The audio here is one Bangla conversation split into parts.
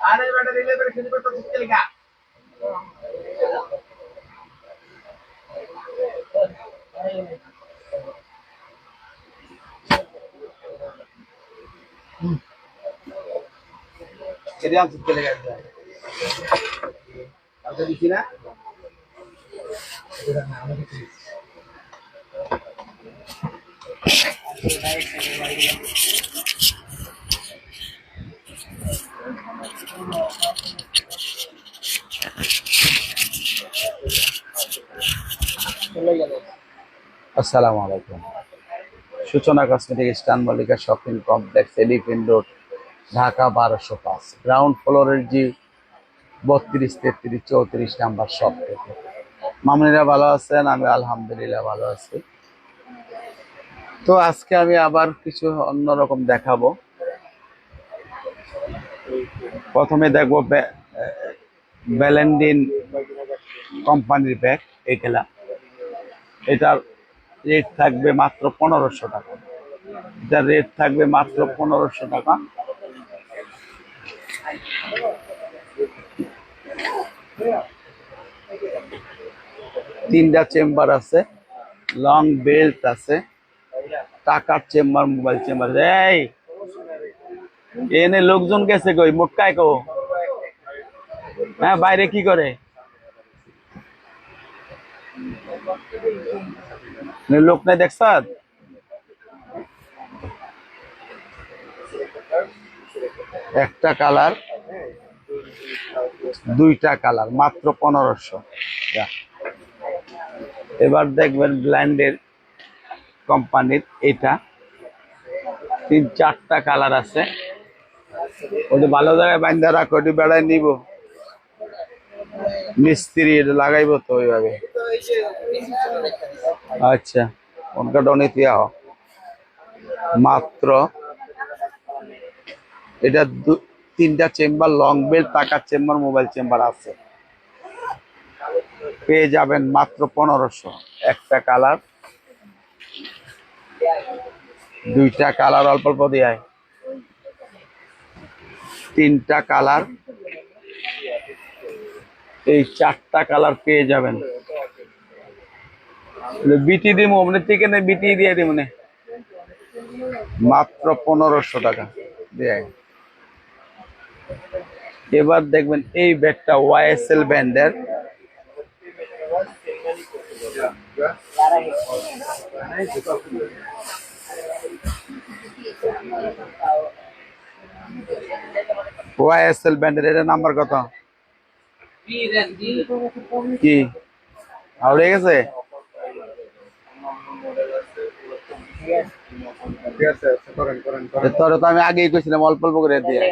আরে বেটা রিলে করে শুরু করতে শিখতে লেখা কেরিয়ান শিখতে লেখা কালকে দিছি না আসসালামু আলাইকুম। সূচনা কসমেটিক স্টান Mallika shopping complex elephant road Dhaka বারোশো পাঁচ। গ্রাউন্ড ফ্লোরের জি বত্রিশ, তেত্রিশ, চৌত্রিশ নাম্বার শপ থেকে। মামনিরা ভালো আছেন? আমি আলহামদুলিল্লাহ ভালো আছি। তো আজকে আমি আবার কিছু অন্যরকম দেখাবো। প্রথমে দেখব ব্যালেন্ডিন কোম্পানির ব্যাগ এগুলা এটার রেট থাকবে মাত্র পনেরোশো টাকা। এটার রেট থাকবে মাত্র পনেরোশো টাকা। তিনটা চেম্বার আছে লং বেল্ট আছে, টাকার চেম্বার মোবাইল চেম্বার এই, এনে লোকজন গেছে কই? মোটকায় কো? হ্যাঁ বাইরে কি করে? লোক নাই দেখছ একটা কালার, দুইটা কালার, মাত্র পনেরোশো। এবার দেখবেন ব্ল্যান্ডের কোম্পানির এটা। তিন, চারটা কালার আছে। ওটা ভালো জায়গায় বান্ধা রাখো, ওটি বেড়ায় নিব। মিস্ত্রি এটা লাগাইবো তো ওইভাবে। আচ্ছা ডোনেতে আও মাত্র এটা তিনটা চেম্বার লং বেল টাকার চেম্বার মোবাইল চেম্বার আছে। পেয়ে যাবেন মাত্র পনেরোশো। একটা কালার দুইটা কালার অল্প অল্প দেয় তিনটা কালার এই চারটা কালার পেয়ে যাবেন। বিটি দিব মানে থেকে না বিটি দিয়ে দিব মানে মাত্র পনেরোশো টাকা দেয় এবার দেখবেন এই ব্যাগটা ওয়াইএসএল ব্যান্ডের ওয়াইএসএল ব্যান্ডের এটা নাম্বার কত? কি? আউড়ে গেছে ঠিক আছে আচ্ছা, করেন করেন করেন তোর তো আমি আগেই কইছিলাম অল্প অল্প করে দিয়ে।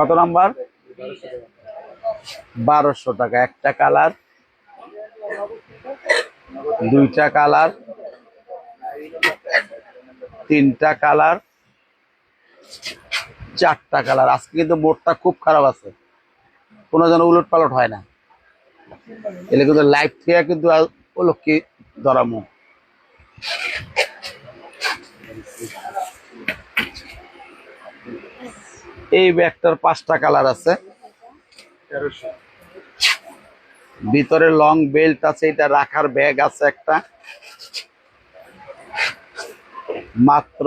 কত নাম্বার? বারোশো টাকা, একটা কালার, দুইটা কালার, তিনটা কালার, চারটা কালার। আজকে কিন্তু বোর্ডটা খুব খারাপ আছে। কোনো যেন উলট পালট হয় না। এলে কিন্তু লাইভ থেকে কিন্তু ওলক্ষী ধরামো। এই ব্যাগটার পাঁচটা কালার আছে। ভিতরে লং বেল্ট আছে, এটা রাখার ব্যাগ আছে একটা। মাত্র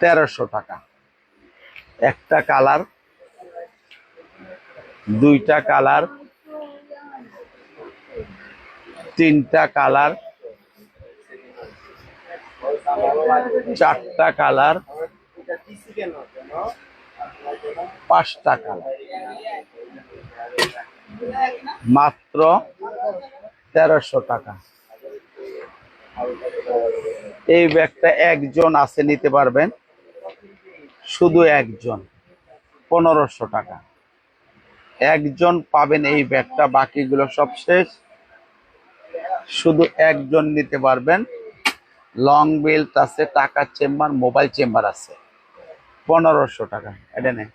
তেরোশো টাকা। একটা কালার দুইটা কালার, তিনটা কালার, চারটা কালার, পাঁচটা কালার। মাত্র তেরোশো টাকা। এই ব্যাগটা একজন আছে, নিতে পারবেন। শুধু একজন, পনেরোশো টাকা। একজন পাবেন এই ব্যাগটা, বাকিগুলো সব শেষ। শুধু একজন নিতে পারবেন। লং বেল্ট আছে, টাকার চেম্বার, মোবাইল চেম্বার আছে। পনেরোশো টাকা, এটা নেই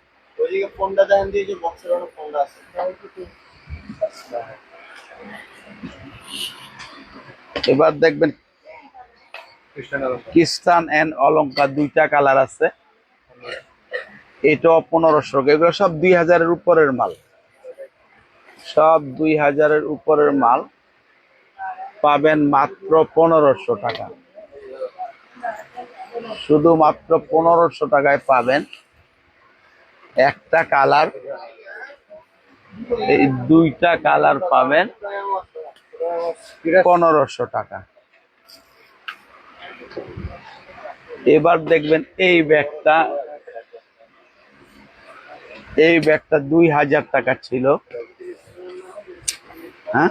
এবার দেখবেন খ্রিস্টান এন্ড অলঙ্কার দুইটা কালার আছে। এটাও পনেরোশো এগুলো সব দুই হাজারের উপরের মাল। সব দুই হাজারের উপরের মাল পাবেন মাত্র পনেরোশো টাকা। শুধুমাত্র পনেরোশো টাকায় পাবেন একটা কালার। এই দুইটা কালার পাবেন পনেরোশো টাকা। এবার দেখবেন এই ব্যাগটা এই ব্যাগটা দুই হাজার টাকা ছিল। হ্যাঁ?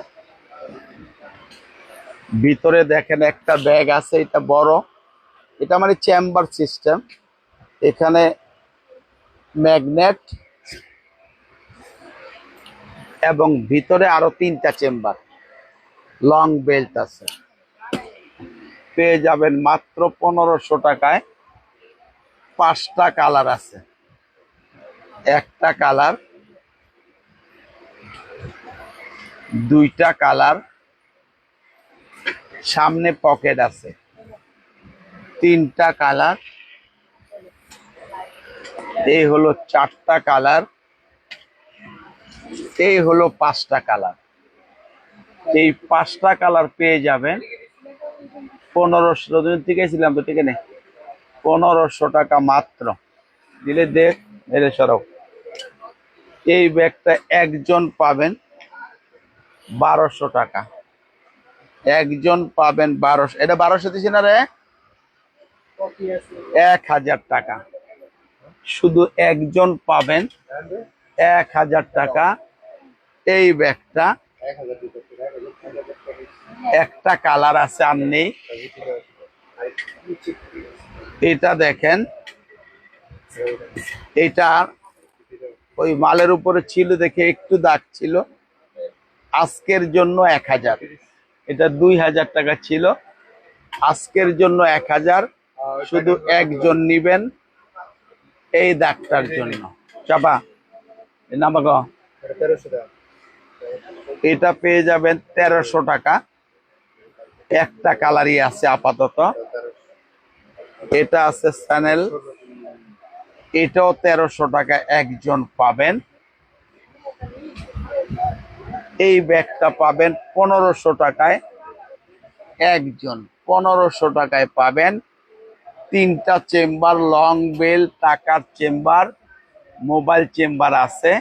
ভিতরে দেখেন একটা ব্যাগ আছে, এটা বড়। এটা মানে চেম্বার সিস্টেম। এখানে ম্যাগনেট এবং ভিতরে আরও তিনটা চেম্বার। লং বেল্ট আছে। পেয়ে যাবেন মাত্র পনেরোশো টাকায়। পাঁচটা কালার আছে। একটা কালার দুইটা কালার সামনে পকেট আছে। তিনটা কালার। এই হলো চারটা কালার। এই হলো পাঁচটা কালার। এই পাঁচটা কালার পেয়ে যাবেন পনেরোশো। যতদিন থেকে ছিলাম তো ঠিক নেই পনেরোশো টাকা মাত্র। দিলে দেখ, এলে সরব এই ব্যাগটা একজন পাবেন। বারোশো টাকা। একজন পাবেন বারোশো এটা বারোশো দিছি না রে? এক হাজার টাকা। শুধু একজন পাবেন এক হাজার টাকা। এই ব্যাগটা একটা কালার আছে আর নেই। এটা দেখেন, এটা ওই মালের উপরে ছিল দেখে একটু দাগ ছিল। আজকের জন্য এক হাজার। এটা দুই হাজার টাকা ছিল। আজকের জন্য এক হাজার। শুধু একজন নিবেন এই দাগটার জন্য। চাপা টাকা এটা পেয়ে যাবেন তেরোশো টাকা। একটা কালারই আছে আপাতত। এটা আছে স্যানেল। এটাও তেরোশো টাকা একজন পাবেন। এই ব্যাগটা পাবেন পনেরোশো টাকায়। একজন পনেরোশো টাকায় পাবেন। তিনটা চেম্বার, লং বেল, টাকার চেম্বার, মোবাইল চেম্বার আছে।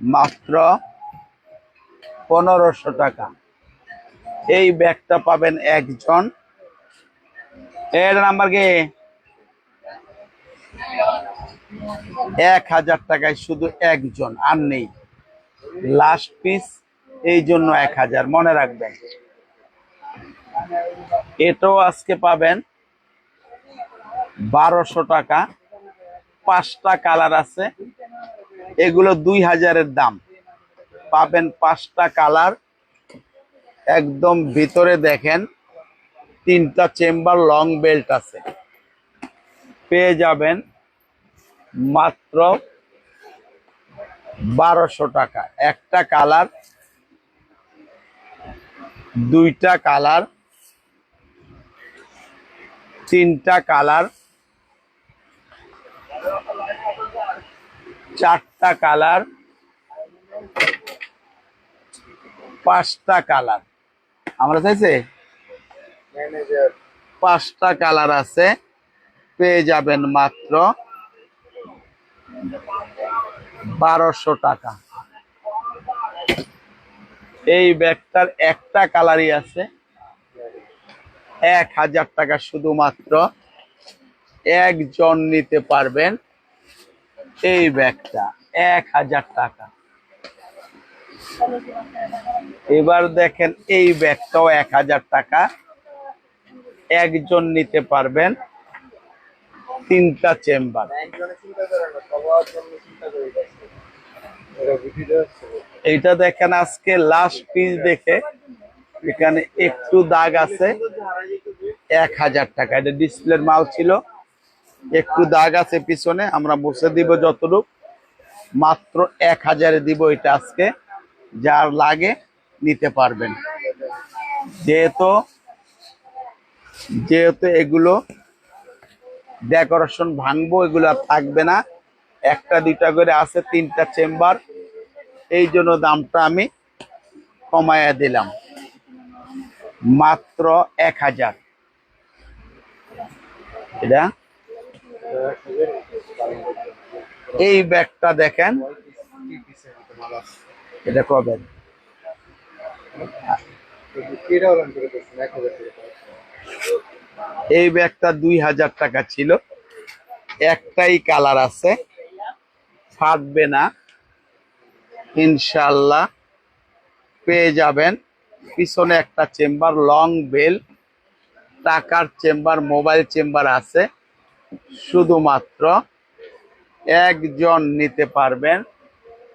মাত্র পনেরোশো টাকা। এই ব্যাগটা পাবেন একজন। এর নাম্বার কি? এক হাজার টাকায় শুধু একজন, আর নেই। লাস্ট পিস এই জন্য এক হাজার, মনে রাখবেন। এটাও আজকে পাবেন বারোশো টাকা। পাঁচটা কালার আছে। এগুলো দুই হাজারের দাম। পাবেন পাঁচটা কালার। একদম ভিতরে দেখেন, তিনটা চেম্বার লং বেল্ট আছে। পেয়ে যাবেন মাত্র বারোশো টাকা। একটা কালার দুইটা কালার তিনটা কালার চারটা কালার পাঁচটা কালার। আমরা চাইছে? পাঁচটা কালার আছে পেয়ে যাবেন মাত্র বারোশো টাকা। এই ব্যাগটার একটা কালারই আছে। এক হাজার টাকা শুধুমাত্র। একজন নিতে পারবেন এই ব্যাগটা, এক হাজার টাকা। এবার দেখেন এই ব্যাগটাও এক হাজার টাকা। একজন নিতে পারবেন তিনটা চেম্বার। এইটা দেখেন আজকে লাস্ট পিস দেখে। এখানে একটু দাগ আছে, এক হাজার টাকা। এটা ডিসপ্লের মাল ছিল। একটু দাগ আছে পিছনে, আমরা বসে দিব যতটুক। মাত্র এক হাজারে দিব এটা আজকে। যার লাগে নিতে পারবেন। যেহেতু যেহেতু এগুলো ডেকোরেশন ভাঙবো, এগুলো আর থাকবে না। একটা, দুইটা করে আছে, তিনটা চেম্বার। এই জন্য দামটা আমি কমায়া দিলাম। মাত্র এক হাজার। এটা? এই ব্যাগটা দেখেন। এটা কবে কেটা হলেন করে করছেন এক হাজার করে এই ব্যাগটা দুই হাজার টাকা ছিল। একটাই কালার আছে। ফাটবে না। ইনশাল্লাহ পেয়ে যাবেন। পিছনে একটা চেম্বার, লং বেল, টাকার চেম্বার, মোবাইল চেম্বার আছে। শুধুমাত্র একজন নিতে পারবেন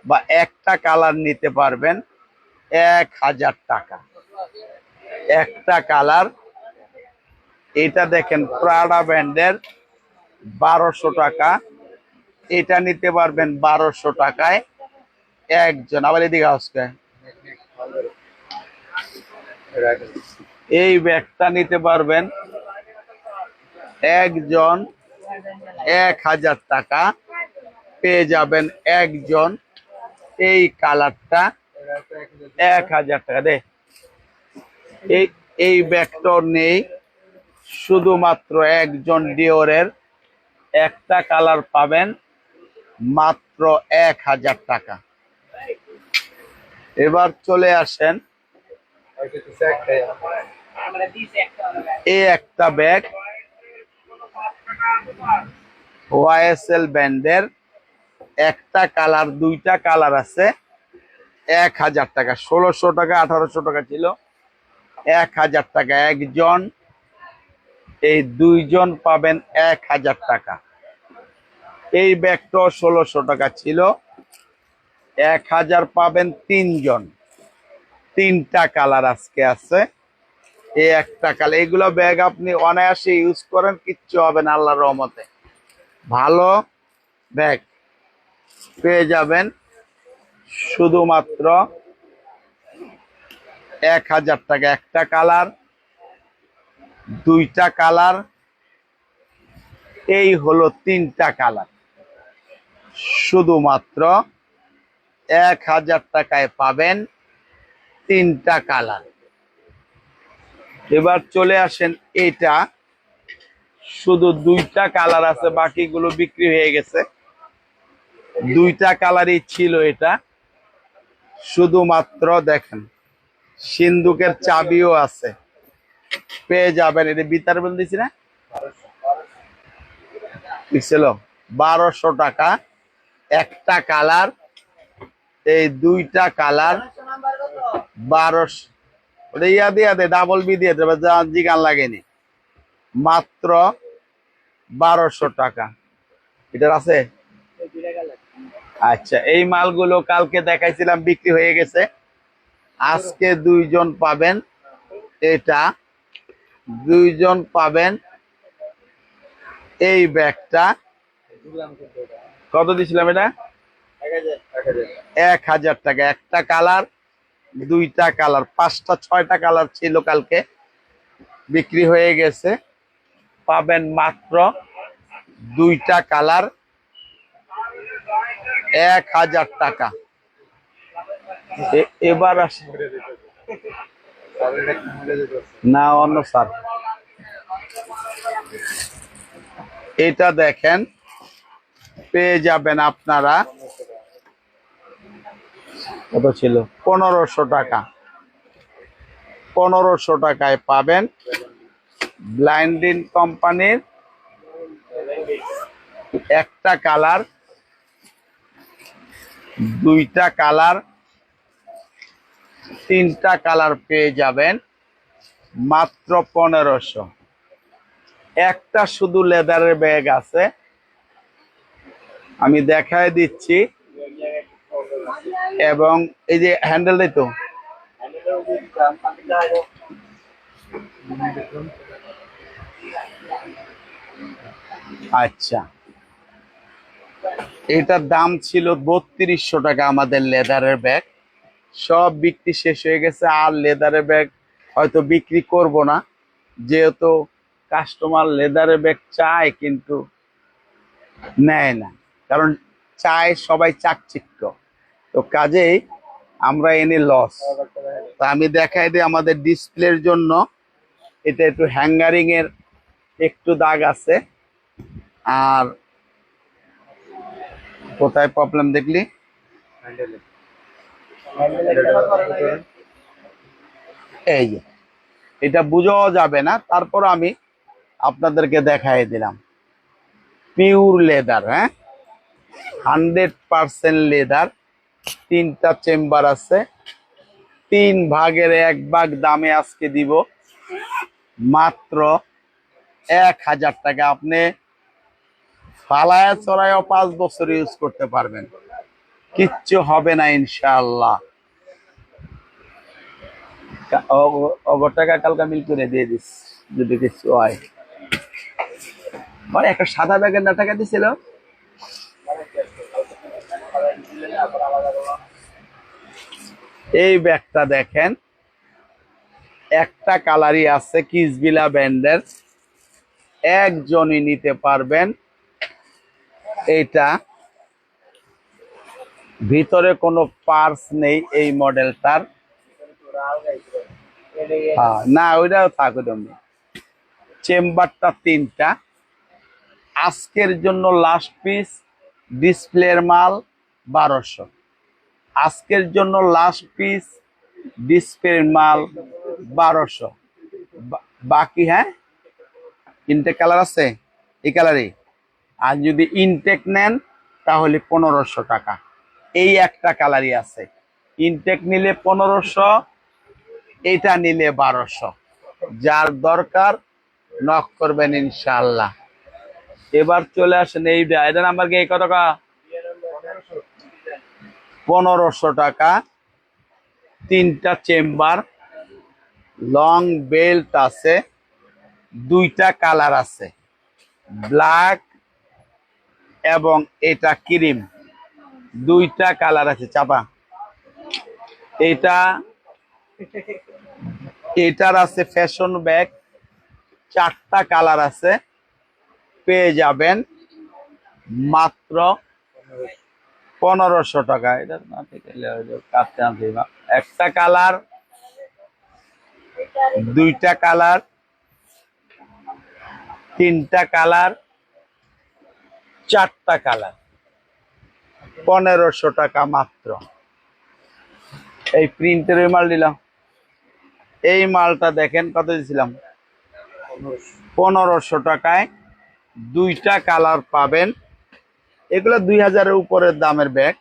বা একটা কালার নিতে পারবেন। এক হাজার টাকা। একটা কালার এটা দেখেন প্রাডা ব্র্যান্ডের বারোশো টাকা। এটা নিতে পারবেন বারোশো টাকায়। একজন, আবার এদিকে আজকে এই ব্যাগটা নিতে পারবেন একজন এক হাজার টাকা। পেয়ে যাবেন একজন এই কালারটা এক হাজার টাকা। দে, এই এই নেই। শুধুমাত্র একজন ডিওরের একটা কালার পাবেন মাত্র এক হাজার টাকা। এবার চলে আসেন এই একটা ব্যাগ ওয়াইএসএল ব্যান্ডের একটা কালার দুইটা কালার আছে, এক হাজার টাকা। ষোলোশো টাকা, আঠারোশো টাকা ছিল, এক হাজার টাকা। একজন এই দুইজন পাবেন এক হাজার টাকা। এই ব্যাগটা ষোলোশো টাকা ছিল। এক হাজার পাবেন তিনজন। তিনটা কালার আজকে আছে। এই একটা কালার। এগুলো ব্যাগ আপনি অনায়াসে ইউজ করেন, কিচ্ছু হবে না আল্লাহর রহমতে। ভালো ব্যাগ পেয়ে যাবেন। শুধুমাত্র এক হাজার টাকা। একটা কালার দুইটা কালার, এই হলো তিনটা কালার। শুধুমাত্র এক হাজার টাকায় পাবেন তিনটা কালার। এবার চলে আসেন এটা শুধু দুইটা কালার আছে, বাকিগুলো বিক্রি হয়ে গেছে। দুইটা কালারই ছিল এটা। শুধুমাত্র দেখেন, সিন্ধুকের চাবিও আছে। পেয়ে যাবেন। এটা বিতার বল দিছি না? বারোশো টাকা। একটা কালার। এই দুইটা কালার। বারোশো ওটা ইয়া দিয়া দে ডাবল বি দিয়ে দেবে জিগান লাগেনি। মাত্র বারোশো টাকা। এটার আছে? আচ্ছা এই মালগুলো কালকে দেখাইছিলাম, বিক্রি হয়ে গেছে। আজকে দুইজন পাবেন। এটা দুইজন পাবেন এই ব্যাগটা। কত দিছিলাম এটা? এক হাজার টাকা। একটা কালার, দুইটা কালার, পাঁচটা, ছয়টা কালার ছিল কালকে। বিক্রি হয়ে গেছে। পাবেন মাত্র দুইটা কালার, এক হাজার টাকা। এবার আসে। না অন্য স্যার। এটা দেখেন পেয়ে যাবেন আপনারা কত ছিল? পনেরোশো টাকা। পনেরোশো টাকায় পাবেন ব্লাইন্ডিন কোম্পানির একটা কালার দুইটা কালার তিনটা কালার পেয়ে যাবেন। মাত্র পনেরোশো। একটা শুধু লেদারের ব্যাগ আছে। আমি দেখায় দিচ্ছি। এবং এই যে হ্যান্ডেল তো? আচ্ছা। এটার দাম ছিল বত্রিশশো টাকা আমাদের লেদারের ব্যাগ। সব বিক্রি শেষ হয়ে গেছে, আর লেদারের ব্যাগ হয়তো বিক্রি করব না। যেহেতু কাস্টমার লেদারের ব্যাগ চায় কিন্তু নেয় না। কারণ চায় সবাই চাকচিক্য। তো কাজেই আমরা এনে লস তা আমি দেখাই দিই আমাদের ডিসপ্লের জন্য। এটা একটু হ্যাঙ্গারিং এর একটু দাগ আছে। আর কোথায় প্রবলেম দেখলি? এই যে, এটা বুঝাও যাবে না, তারপর আমি আপনাদেরকে দেখাই দিলাম। পিওর লেদার হ্যাঁ? হান্ড্রেড পার্সেন্ট লেদার তিনটা চেম্বার আছে। তিন ভাগের এক ভাগ দামে আজকে দিব। মাত্র এক হাজার টাকা। আপনি ফালায়া চড়াইও পাঁচ বছর ইউজ করতে পারবেন। কিচ্ছু হবে না অগ- অগর টাকা কালকা মিল করে দিয়ে দিস, যদি কিছু হয়। মানে একটা সাদা ব্যাগের না টাকা দিছিল? এই ব্যাগটা দেখেন, একটা কালারই আছে কিসবিলা ব্যান্ডের। একজনই নিতে পারবেন। এইটা ভিতরে কোনো পার্স নেই এই মডেলটার। হ্যাঁ, না ওইটাও থাকো তুমি। চেম্বারটা তিনটা। আজকের জন্য লাস্ট পিস ডিসপ্লের মাল বারোশো। আজকের জন্য লাস্ট পিস ডিসপ্লের মাল বারোশো। বাকি হ্যাঁ? ইনটেক কালার আছে? এই কালারই আর যদি ইনটেক নেন তাহলে পনেরোশো টাকা। এই একটা কালারই আছে। ইনটেক নিলে পনেরোশো এটা নিলে বারোশো। যার দরকার নক করবেন ইনশাল্লাহ এবার চলে আসেন এই এটা নাম্বার কি কত টাকা পনেরোশো টাকা। তিনটা চেম্বার, লং বেল্ট আছে, দুইটা কালার আছে। ব্ল্যাক এবং এটা ক্রিম। দুইটা কালার আছে, চাপা। এটা এটার আছে ফ্যাশন ব্যাগ চারটা কালার আছে, পেয়ে যাবেন মাত্র পনেরোশো টাকা। এটা না আনছি একটা কালার দুইটা কালার তিনটা কালার চারটা কালার পনেরোশো টাকা মাত্র। এই প্রিন্টের মাল দিলাম এই মালটা দেখেন, কত দিয়েছিলাম পনেরোশো টাকায় দুইটা কালার পাবেন। এগুলো দুই হাজারের উপরের দামের ব্যাগ।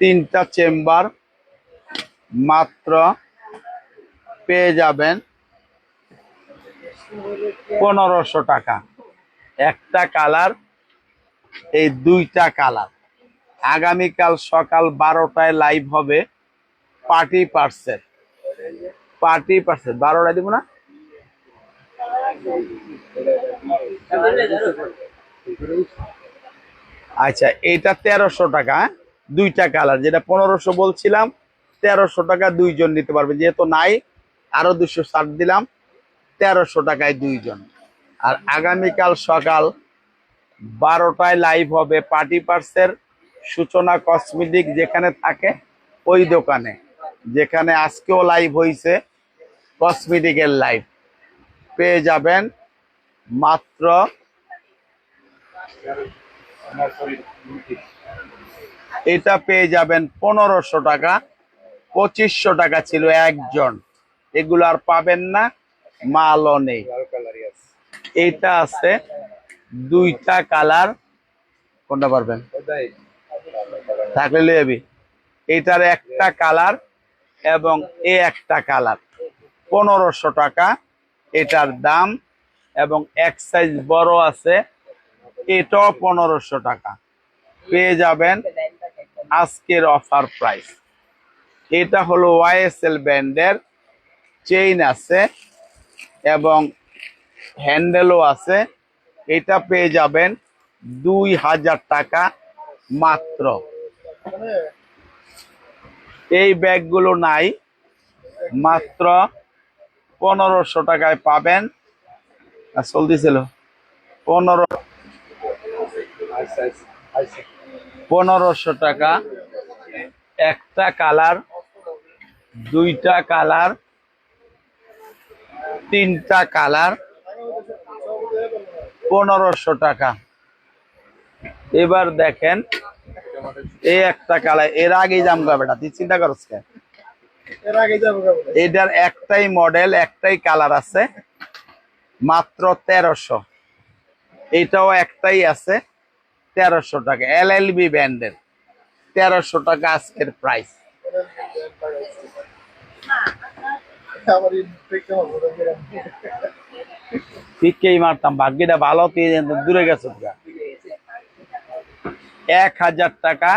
তিনটা চেম্বার মাত্র পেয়ে যাবেন পনেরোশো টাকা। একটা কালার, এই দুইটা কালার। আগামীকাল সকাল বারোটায় লাইভ হবে পার্টি পার্সেল। পার্টি পার্সেল বারোটায় দিব না? আচ্ছা এটা তেরোশো টাকা হ্যাঁ? দুইটা কালার, যেটা পনেরোশো বলছিলাম, তেরোশো টাকা দুইজন নিতে পারবে। যেহেতু নাই, আরও দুশো ষাট দিলাম, তেরোশো টাকায় দুইজন। আর আগামীকাল সকাল বারোটায় লাইভ হবে পার্টি পার্সের সূচনা কসমেটিক যেখানে থাকে, ওই দোকানে। যেখানে আজকেও লাইভ হয়েছে কসমেটিকের লাইভ পেয়ে যাবেন মাত্র। এটা পেয়ে যাবেন পনেরোশো টাকা, পঁচিশশো টাকা ছিল একজন। এগুলো আর পাবেন না, মালও নেই। এটা আছে দুইটা কালার। কোনটা পারবেন? থাকলে লিয়ে যাবি এইটার একটা কালার এবং এ একটা কালার। পনেরোশো টাকা, এটার দাম এবং এক সাইজ বড় আছে, এটাও পনেরোশো টাকা। পেয়ে যাবেন আজকের অফার প্রাইস এটা হলো ওয়াইএসএল ব্র্যান্ডের চেইন আছে এবং হ্যান্ডেলও আছে। এটা পেয়ে যাবেন দুই হাজার টাকা মাত্র। এই ব্যাগগুলো নাই। মাত্র পনেরোশো টাকায় পাবেন। চলতেছিল। পনেরো পনেরোশো টাকা। একটা কালার, দুইটা কালার, তিনটা কালার, পনেরোশো টাকা। এবার দেখেন এই একটা কালারের আগেই দাম গা বেটা তুই চিন্তা করছ কেন? এটার একটাই মডেল একটাই কালার আছে মাত্র তেরোশো। এটাও একটাই আছে তেরোশো টাকা এল এল বি ব্যান্ডের তেরোশো টাকা আজকের প্রাইস ঠিকই মারতাম ভাগ্যটা ভালো তুই দূরে গেছো। এক হাজার টাকা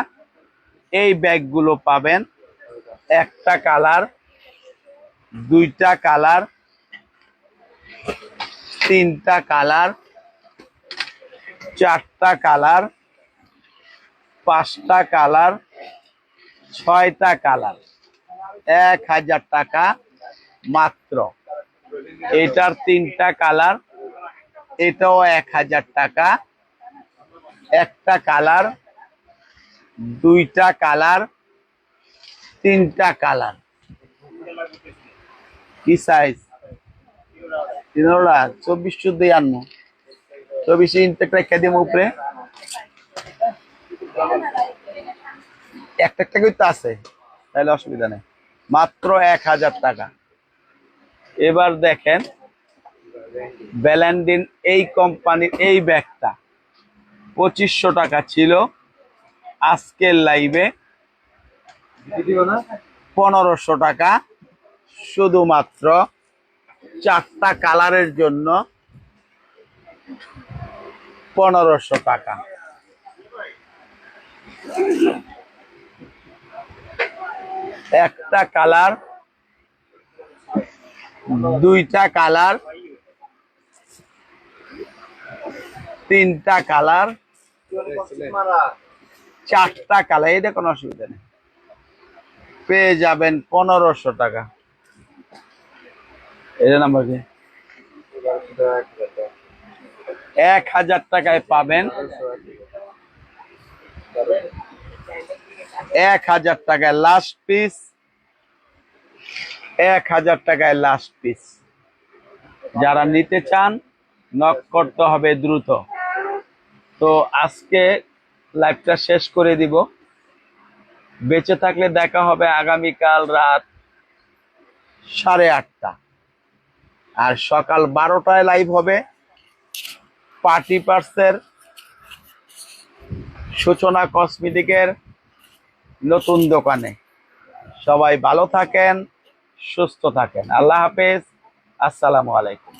এই ব্যাগগুলো পাবেন। একটা কালার, দুইটা কালার, তিনটা কালার, চারটা কালার, পাঁচটা কালার, ছয়টা কালার। এক হাজার টাকা মাত্র। এটার তিনটা কালার, এটাও এক হাজার টাকা। একটা কালার, দুইটা কালার, তিনটা কালার। কি সাইজ তিনোটা চব্বিশ চোদ্দ আনব। চব্বিশ ইঞ্চটা রেখে দিব উপরে। একটা একটা কিন্তু আছে, তাহলে অসুবিধা নেই। মাত্র এক হাজার টাকা। এবার দেখেন ব্যালেন্ডিন এই কোম্পানির এই ব্যাগটা। পঁচিশশো টাকা ছিল। আজকের লাইভে পনেরোশো টাকা। শুধুমাত্র চারটা কালারের জন্য পনেরোশো টাকা। একটা কালার, দুইটা কালার তিনটা কালার, চারটা কালার এটা কোনো অসুবিধা নেই। পেয়ে যাবেন পনেরোশো টাকা। এটা নাম্বার কি? এক হাজার টাকায় পাবেন। এক হাজার টাকায় লাস্ট পিস এক হাজার টাকায় লাস্ট পিস যারা নিতে চান নক করতে হবে দ্রুত। তো আজকে লাইভটা শেষ করে দিব। বেঁচে থাকলে দেখা হবে আগামীকাল রাত সাড়ে আটটা। আর সকাল বারোটায় লাইভ হবে পার্টি পার্সের সূচনা কসমেটিকের নতুন দোকানে। সবাই ভালো থাকেন, সুস্থ থাকেন। আল্লাহ হাফেজ। আসসালামু আলাইকুম।